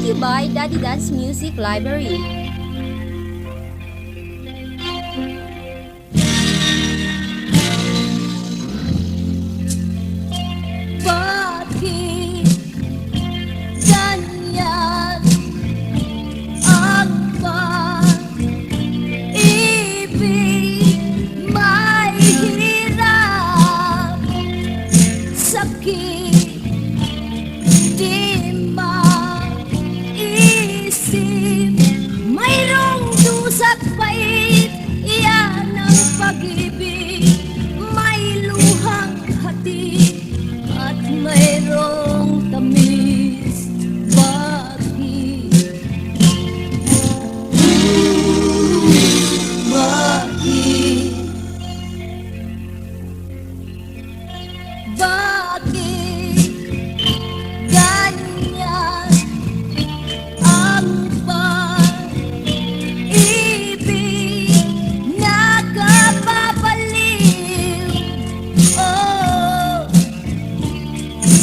you by Daddy Dance Music Library. Bakit ganyan ang pag-ibig? May hirap, sakit,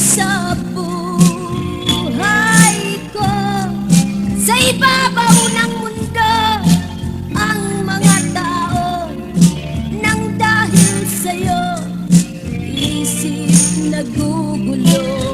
sa buhay ko. Sa ibabaw ng mundo Ang mga Nang dahil sa'yo Isip nagugulo